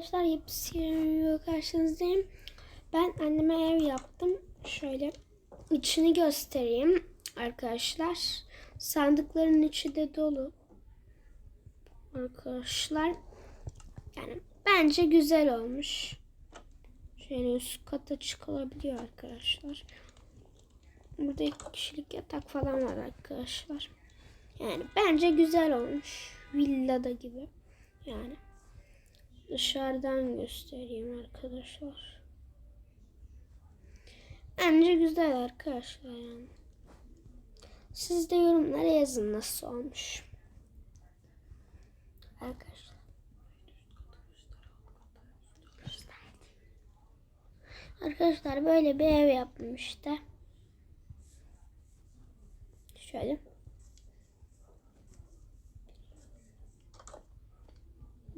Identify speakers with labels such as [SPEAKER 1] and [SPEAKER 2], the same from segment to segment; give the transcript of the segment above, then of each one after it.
[SPEAKER 1] Arkadaşlar yepyeni karşınızdayım. Ben anneme ev yaptım. Şöyle içini göstereyim arkadaşlar. Sandıkların içi de dolu. Arkadaşlar yani bence güzel olmuş. Şöyle üst kata çıkılabiliyor arkadaşlar. Burada iki kişilik yatak falan var arkadaşlar. Yani bence güzel olmuş. Villada gibi. Yani. Dışarıdan göstereyim arkadaşlar. Bence güzel arkadaşlar yani. Siz de yorumlara yazın nasıl olmuş. Arkadaşlar. Arkadaşlar böyle bir ev yaptım işte. Şöyle.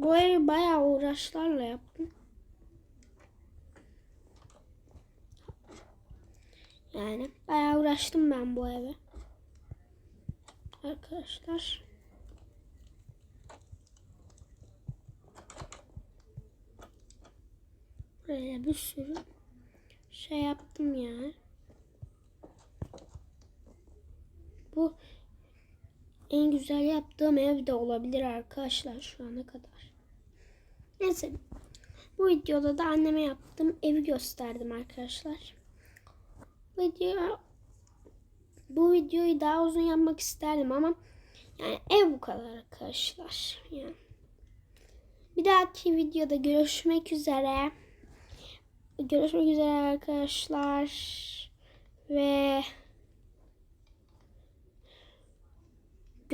[SPEAKER 1] Bu evi bayağı uğraşlarla yaptım. Yani bayağı uğraştım ben bu eve. Arkadaşlar. Böyle bir sürü şey yaptım ya. Bu en güzel yaptığım ev de olabilir arkadaşlar şu ana kadar. Neyse. Bu videoda da anneme yaptığım evi gösterdim arkadaşlar. Video bu videoyu daha uzun yapmak isterdim ama yani ev bu kadar arkadaşlar. Yani. Bir dahaki videoda görüşmek üzere. Görüşmek üzere arkadaşlar. Ve